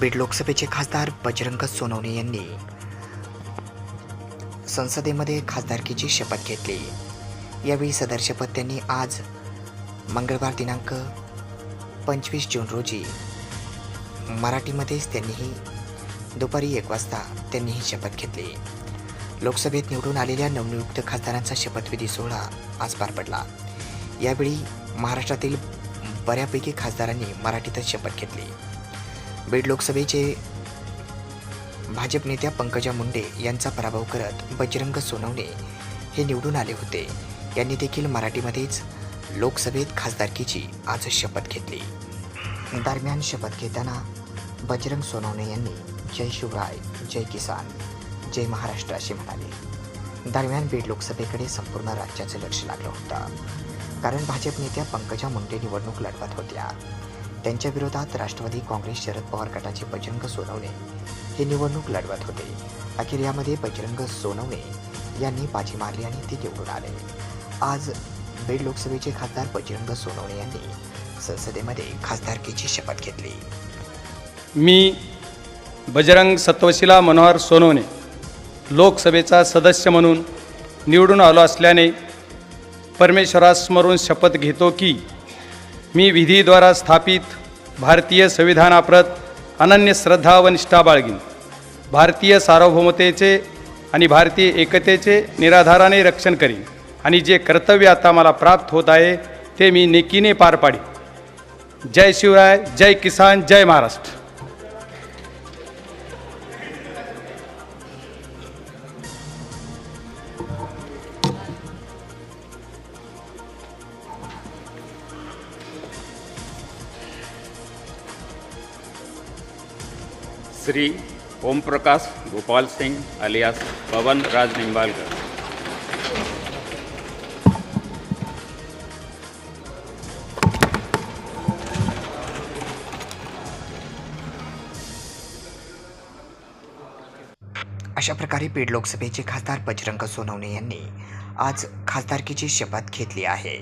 बीड लोकसभेचे खासदार बजरंग सोनवणे यांनी संसदेमध्ये खासदारकीची शपथ घेतली. यावेळी सदर शपथ त्यांनी आज मंगळवार दिनांक पंचवीस जून रोजी मराठीमध्येच त्यांनीही दुपारी एक वाजता त्यांनी ही शपथ घेतली. लोकसभेत निवडून आलेल्या नवनियुक्त खासदारांचा शपथविधी सोहळा आज पार पडला. यावेळी महाराष्ट्रातील बऱ्यापैकी खासदारांनी मराठीतच शपथ घेतली. बीड लोकसभेचे भाजप नेत्या पंकजा मुंडे यांचा पराभव करत बजरंग सोनवणे हे निवडून आले होते. यांनी देखील मराठीमध्येच लोकसभेत खासदारकीची आज शपथ घेतली. दरम्यान शपथ घेताना बजरंग सोनवणे यांनी जय शिवराय जय किसान जय महाराष्ट्र असे म्हणाले. दरम्यान बीड लोकसभेकडे संपूर्ण राज्याचं लक्ष लागलं होतं. कारण भाजप नेत्या पंकजा मुंडे निवडणूक लढवत होत्या. त्यांच्या विरोधात राष्ट्रवादी काँग्रेस शरद पवार गटाचे बजरंग सोनवणे हे निवडणूक लढवत होते. अखेर यामध्ये बजरंग सोनवणे यांनी बाजी मारली आणि ते निवडून आले. आज बीड लोकसभेचे खासदार बजरंग सोनवणे यांनी संसदेमध्ये खासदारकीची शपथ घेतली. मी बजरंग सत्वशिला मनोहर सोनवणे लोकसभेचा सदस्य म्हणून निवडून आलो असल्याने परमेश्वरास स्मरून शपथ घेतो की मी विधीद्वारा स्थापित भारतीय संविधानाप्रत अनन्य श्रद्धा व निष्ठा बाळगीन. भारतीय सार्वभौमतेचे आणि भारतीय एकतेचे निराधाराने रक्षण करीन आणि जे कर्तव्य आता मला प्राप्त होत आहे ते मी नेकीने पार पाडीन. जय शिवराय जय किसान जय महाराष्ट्र. श्री ओमप्रकाश गोपाल सिंग अलियास पवन राज निंबालकर। अशा प्रकारे पेड लोकसभेचे खासदार बजरंग सोनवणे यांनी आज खासदारकीची शपथ घेतली आहे.